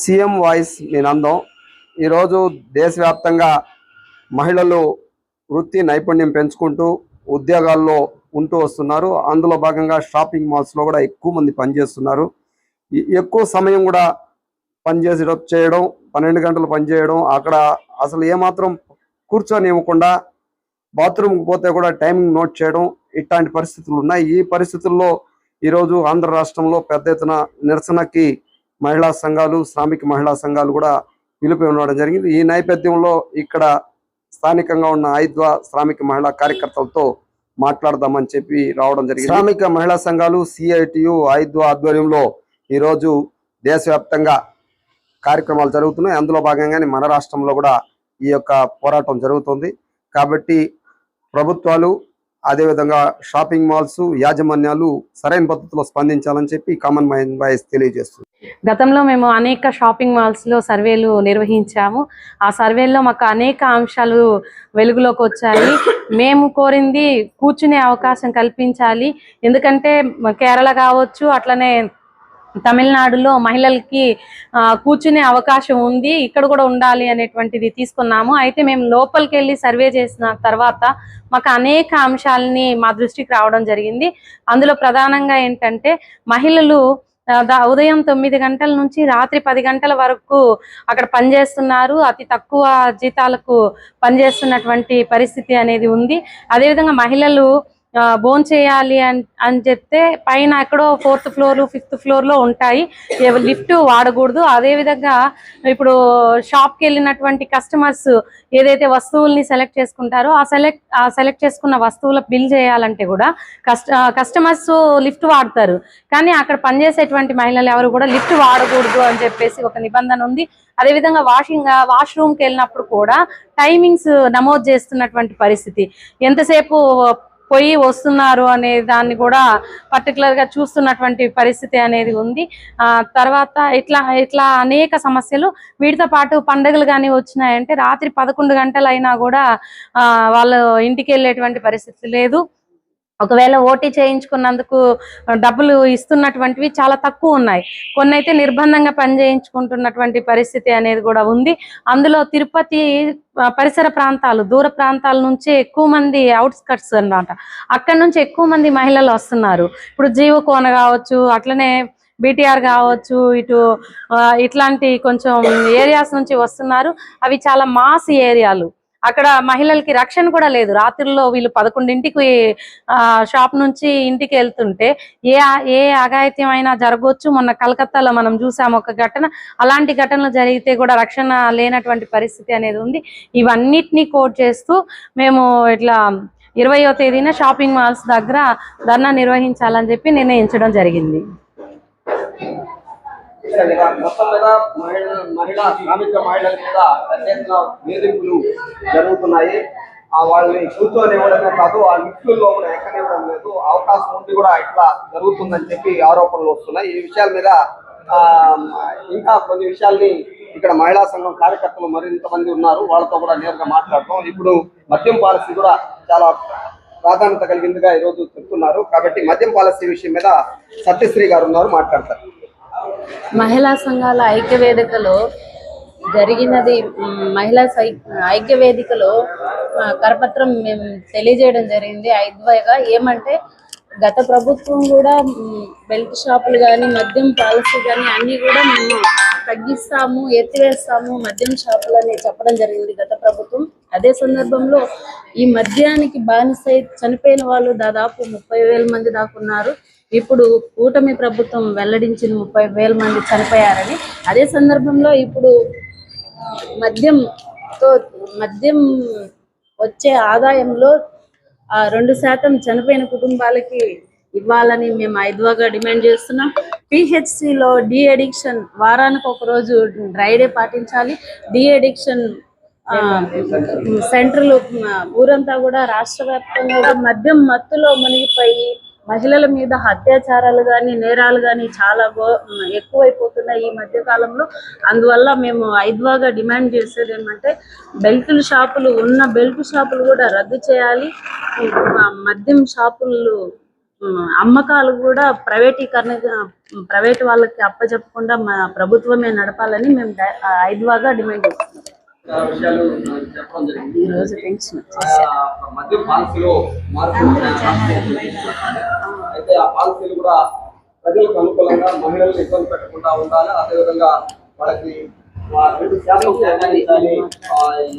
CM voice మీ నందం ఈరోజు దేశవ్యాప్తంగా మహిళలు వృత్తి నైపుణ్యం పెంచుకుంటూ ఉద్యోగాల్లో ఉంటూ వస్తున్నారు. అందులో భాగంగా షాపింగ్ మాల్స్లో కూడా ఎక్కువ మంది పనిచేస్తున్నారు. ఈ- ఎక్కువ సమయం కూడా పనిచేసి చేయడం పన్నెండు గంటలు పనిచేయడం అక్కడ అసలు ఏమాత్రం కూర్చొని ఇవ్వకుండా బాత్రూమ్కి పోతే కూడా టైమింగ్ నోట్ చేయడం ఇట్లాంటి పరిస్థితులు ఉన్నాయి. ఈ పరిస్థితుల్లో ఈరోజు ఆంధ్ర రాష్ట్రంలో పెద్ద ఎత్తున నిరసనకి మహిళా సంఘాలు శ్రామిక మహిళా సంఘాలు కూడా నిలిపి ఉండడం జరిగింది. ఈ నేపథ్యంలో ఇక్కడ స్థానికంగా ఉన్న ఐద్వా శ్రామిక మహిళా కార్యకర్తలతో మాట్లాడదామని చెప్పి రావడం జరిగింది. శ్రామిక మహిళా సంఘాలు సిఐటియు ఐద్వా ఆధ్వర్యంలో ఈరోజు దేశవ్యాప్తంగా కార్యక్రమాలు జరుగుతున్నాయి. అందులో భాగంగానే మన రాష్ట్రంలో కూడా ఈ యొక్క పోరాటం జరుగుతుంది. కాబట్టి ప్రభుత్వాలు అదేవిధంగా షాపింగ్ మాల్స్ యాజమాన్యాలు సరైన పద్ధతిలో స్పందించాలని చెప్పి కామన్ మైండ్ వాయిస్ తెలియజేస్తుంది. గతంలో మేము అనేక షాపింగ్ మాల్స్లో సర్వేలు నిర్వహించాము. ఆ సర్వేల్లో మాకు అనేక అంశాలు వెలుగులోకి వచ్చాయి. మేము కోరింది కూర్చునే అవకాశం కల్పించాలి. ఎందుకంటే కేరళ కావచ్చు అట్లనే తమిళనాడులో మహిళలకి కూర్చునే అవకాశం ఉంది ఇక్కడ కూడా ఉండాలి అనేటువంటిది తీసుకున్నాము. అయితే మేము లోపలికి వెళ్ళి సర్వే చేసిన తర్వాత మాకు అనేక అంశాలని మా దృష్టికి రావడం జరిగింది. అందులో ప్రధానంగా ఏంటంటే మహిళలు ఉదయం తొమ్మిది గంటల నుంచి రాత్రి పది గంటల వరకు అక్కడ పనిచేస్తున్నారు. అతి తక్కువ జీతాలకు పనిచేస్తున్నటువంటి పరిస్థితి అనేది ఉంది. అదేవిధంగా మహిళలు బోన్ చేయాలి అని అని చెప్తే పైన ఎక్కడో ఫోర్త్ ఫ్లోర్ ఫిఫ్త్ ఫ్లోర్లో ఉంటాయి లిఫ్ట్ వాడకూడదు. అదే విధంగా ఇప్పుడు షాప్కి వెళ్ళినటువంటి కస్టమర్స్ ఏదైతే వస్తువుల్ని సెలెక్ట్ చేసుకుంటారో ఆ సెలెక్ట్ ఆ సెలెక్ట్ చేసుకున్న వస్తువుల బిల్ చేయాలంటే కూడా కస్ట కస్టమర్స్ లిఫ్ట్ వాడతారు. కానీ అక్కడ పనిచేసేటువంటి మహిళలు ఎవరు కూడా లిఫ్ట్ వాడకూడదు అని చెప్పేసి ఒక నిబంధన ఉంది. అదేవిధంగా వాషింగ్ వాష్రూమ్కి వెళ్ళినప్పుడు కూడా టైమింగ్స్ నమోదు చేస్తున్నటువంటి పరిస్థితి. ఎంతసేపు పోయి వస్తున్నారు అనే దాన్ని కూడా పర్టికులర్గా చూస్తున్నటువంటి పరిస్థితి అనేది ఉంది. ఆ తర్వాత ఇట్లా ఇట్లా అనేక సమస్యలు వీటితో పాటు పండుగలు కానీ వచ్చినాయంటే రాత్రి పదకొండు గంటలు అయినా కూడా ఆ వాళ్ళు ఇంటికి వెళ్ళేటువంటి పరిస్థితి లేదు. ఒకవేళ ఓటీ చేయించుకున్నందుకు డబ్బులు ఇస్తున్నటువంటివి చాలా తక్కువ ఉన్నాయి. కొన్ని అయితే నిర్బంధంగా పని చేయించుకుంటున్నటువంటి పరిస్థితి అనేది కూడా ఉంది. అందులో తిరుపతి పరిసర ప్రాంతాలు దూర ప్రాంతాల నుంచి ఎక్కువ మంది అవుట్స్కట్స్ అన్నమాట. అక్కడ నుంచి ఎక్కువ మంది మహిళలు వస్తున్నారు. ఇప్పుడు జీవకోన కావచ్చు అట్లనే బీటీఆర్ కావచ్చు ఇటు ఇట్లాంటి కొంచెం ఏరియాస్ నుంచి వస్తున్నారు. అవి చాలా మాస్ ఏరియాలు. అక్కడ మహిళలకి రక్షణ కూడా లేదు. రాత్రుల్లో వీళ్ళు పదకొండింటికి ఆ షాప్ నుంచి ఇంటికి వెళ్తుంటే ఏ ఏ అఘాయిత్యం అయినా జరగవచ్చు మొన్న కలకత్తాలో మనం చూసాము ఒక ఘటన. అలాంటి ఘటనలు జరిగితే కూడా రక్షణ లేనటువంటి పరిస్థితి అనేది ఉంది. ఇవన్నిటిని కోట్ చేస్తూ మేము ఇట్లా ఇరవయో తేదీన షాపింగ్ మాల్స్ దగ్గర ధర్నా నిర్వహించాలని చెప్పి నిర్ణయించడం జరిగింది. మొత్తం మీద మహిళ మహిళా శ్రామిక మహిళల మీద పెద్ద ఎత్తున వేధింపులు జరుగుతున్నాయి. ఆ వాళ్ళని కూర్చొని ఇవ్వడమే కాదు ఆ లిఫ్టుల్లో కూడా ఎక్కనివ్వడం లేదు. అవకాశం ఉండి కూడా ఇట్లా జరుగుతుందని చెప్పి ఆరోపణలు వస్తున్నాయి. ఈ విషయాల మీద ఆ, ఇంకా కొన్ని విషయాల్ని ఇక్కడ మహిళా సంఘం కార్యకర్తలు మరింత మంది ఉన్నారు. వాళ్ళతో కూడా నేరుగా మాట్లాడతాం ఇప్పుడు మద్యం పాలసీ కూడా చాలా ప్రాధాన్యత కలిగిందిగా ఈరోజు చెప్తున్నారు. కాబట్టి మద్యం పాలసీ విషయం మీద సత్యశ్రీ గారు ఉన్నారు మాట్లాడతారు. మహిళా సంఘాల ఐక్య వేదికలో జరిగినది మహిళా సై- ఐక్య వేదికలో కరపత్రం మేము తెలియజేయడం జరిగింది. ఐదుగా ఏమంటే గత ప్రభుత్వం కూడా బెల్ట్ షాపులు కానీ మద్యం పాలసీ కానీ అన్ని కూడా మేము తగ్గిస్తాము ఎత్తివేస్తాము మద్యం షాపులని చెప్పడం జరిగింది గత ప్రభుత్వం. అదే సందర్భంలో ఈ మద్యానికి బానిసై చనిపోయిన వాళ్ళు దాదాపు ముప్పై వేల మంది దాకా ఉన్నారు. ఇప్పుడు కూటమి ప్రభుత్వం వెల్లడించిన ముప్పై వేల మంది చనిపోయారని అదే సందర్భంలో ఇప్పుడు మద్యంతో మద్యం వచ్చే ఆదాయంలో ఆ రెండు శాతం చనిపోయిన కుటుంబాలకి ఇవ్వాలని మేము ఐదువాగా డిమాండ్ చేస్తున్నాం. పిహెచ్సిలో డి అడిక్షన్ వారానికి ఒక రోజు డ్రై డే పాటించాలి. డి అడిక్షన్ సెంటర్లు ఊరంతా కూడా రాష్ట్ర వ్యాప్తంగా మద్యం మత్తులో మునిగిపోయి మహిళల మీద అత్యాచారాలు కానీ నేరాలు కానీ చాలా గో ఎక్కువైపోతున్నాయి ఈ మధ్య కాలంలో అందువల్ల మేము ఐద్వాగా డిమాండ్ చేసేది ఏమంటే బెల్టుల షాపులు ఉన్న బెల్ట్ షాపులు కూడా రద్దు చేయాలి. మద్యం షాపులు అమ్మకాలు కూడా ప్రైవేటీకరణ ప్రైవేట్ వాళ్ళకి అప్పచెప్పకుండా మా ప్రభుత్వమే నడపాలని మేము ఐద్వాగా ఐదువాగా డిమాండ్ చేస్తున్నాం. విషయాలు చెప్పడం జరిగింది. ఈ రోజు పెన్షన్ ఆయా మద్య పాలసీలో మార్పులు అయితే ఆ పాలసీలు కూడా ప్రజలకు అనుకూలంగా మహిళలను ఇబ్బంది పెట్టకుండా ఉండాలి. అదేవిధంగా వాళ్ళకి రెండు శాతం కేటాయించాలి.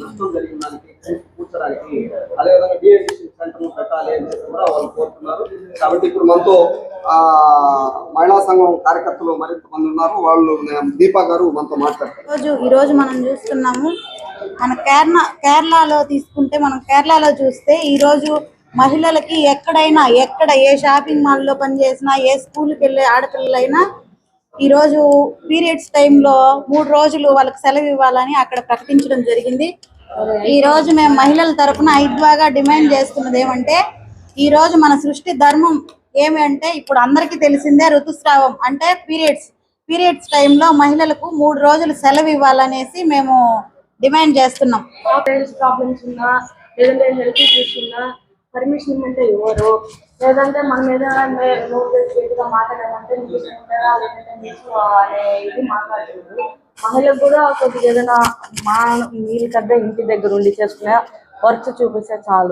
నష్టం జరిగిన దానికి కూర్చోడానికి అదేవిధంగా డిఎస్సి సెంటర్ పెట్టాలి అని చెప్పి కూడా వాళ్ళు కోరుతున్నారు. కాబట్టి ఇప్పుడు మనతో ఆ మహిళా సంఘం కార్యకర్తలు మరింత మంది ఉన్నారు. వాళ్ళు దీపా గారు మనతో మాట్లాడతారు. రోజు ఈ రోజు మనం చూస్తున్నాము మన కేరళ కేరళలో తీసుకుంటే మనం కేరళలో చూస్తే ఈ రోజు మహిళలకి ఎక్కడైనా ఎక్కడ ఏ షాపింగ్ మాల్లో పనిచేసినా ఏ స్కూల్కి వెళ్ళే ఆడపిల్లలైనా ఈ రోజు పీరియడ్స్ టైంలో మూడు రోజులు వాళ్ళకి సెలవు ఇవ్వాలని అక్కడ ప్రకటించడం జరిగింది. ఈ రోజు మేము మహిళల తరపున ఐద్వాగా డిమాండ్ చేస్తున్నది ఏమంటే ఈ రోజు మన సృష్టి ధర్మం ఏమి అంటే ఇప్పుడు అందరికీ తెలిసిందే ఋతుస్రావం అంటే పీరియడ్స్. పీరియడ్స్ టైంలో మహిళలకు మూడు రోజులు సెలవు ఇవ్వాలనేసి మేము డిమాండ్ చేస్తున్నాం. ప్రాబ్లమ్స్ ఉన్నా లేదంటే హెల్త్ ఇష్యూస్ ఉన్నా పర్మిషన్ ఇవ్వమంటే ఇవ్వరు లేదంటే మన మీద నోటిగా మాట్లాడాలంటే అనే ఇది మాట్లాడుతున్నారు మహిళలకు కూడా కొద్దిగా ఏదైనా మా వీళ్ళకద్దా ఇంటి దగ్గర ఉండి చేసుకునే వర్క్ చూపిస్తే చాలు.